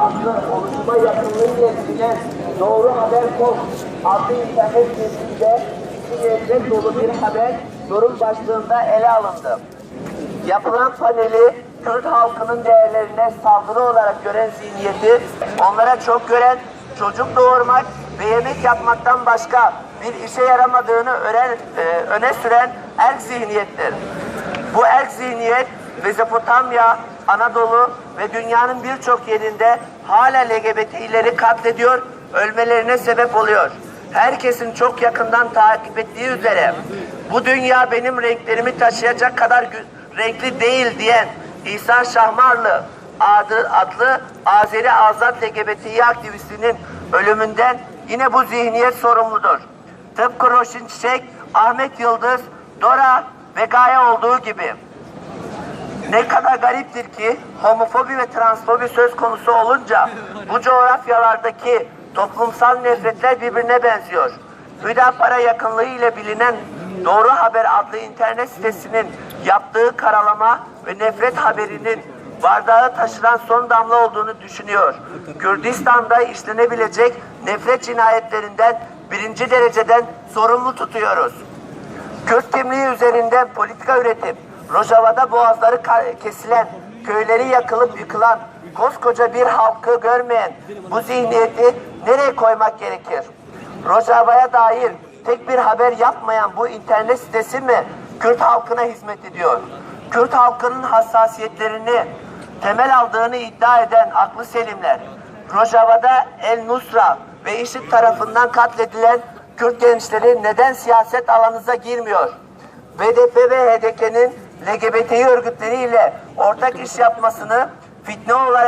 adlı oluşuma yakınlığıyla bilinen Doğru Haber Kod adlı internet sitesinde nefret dolu bir haber yorum başlığında ele alındı. Yapılan paneli Kürt halkının değerlerine saldırı olarak gören zihniyeti, onlara çok gören, çocuk doğurmak ve yemek yapmaktan başka bir işe yaramadığını öğren, e, öne süren erk zihniyettir. Bu erk zihniyet Mezopotamya, Anadolu ve dünyanın birçok yerinde hala LGBT'leri katlediyor, ölmelerine sebep oluyor. Herkesin çok yakından takip ettiği üzere bu dünya benim renklerimi taşıyacak kadar renkli değil diyen İsa Şahmarlı adı, adlı Azeri Azat LGBTİ aktivistinin ölümünden yine bu zihniyet sorumludur. Tıpkı Roşin Çiçek, Ahmet Yıldız, Dora ve Gaye olduğu gibi. Ne kadar gariptir ki homofobi ve transfobi söz konusu olunca bu coğrafyalardaki toplumsal nefretler birbirine benziyor. Hüdapara yakınlığı ile bilinen Doğru Haber adlı internet sitesinin yaptığı karalama ve nefret haberinin bardağı taşıran son damla olduğunu düşünüyor. Kürdistan'da işlenebilecek nefret cinayetlerinden birinci dereceden sorumlu tutuyoruz. Kürt kimliği üzerinden politika üretip Rojava'da boğazları kesilen, köyleri yakılıp yıkılan, koskoca bir halkı görmeyen bu zihniyeti nereye koymak gerekir? Rojava'ya dair tek bir haber yapmayan bu internet sitesi mi Kürt halkına hizmet ediyor? Kürt halkının hassasiyetlerini temel aldığını iddia eden aklı selimler, Rojava'da El Nusra ve IŞİD tarafından katledilen Kürt gençleri neden siyaset alanınıza girmiyor? BDP ve HDP'nin LGBT örgütleriyle ortak iş yapmasını fitne olarak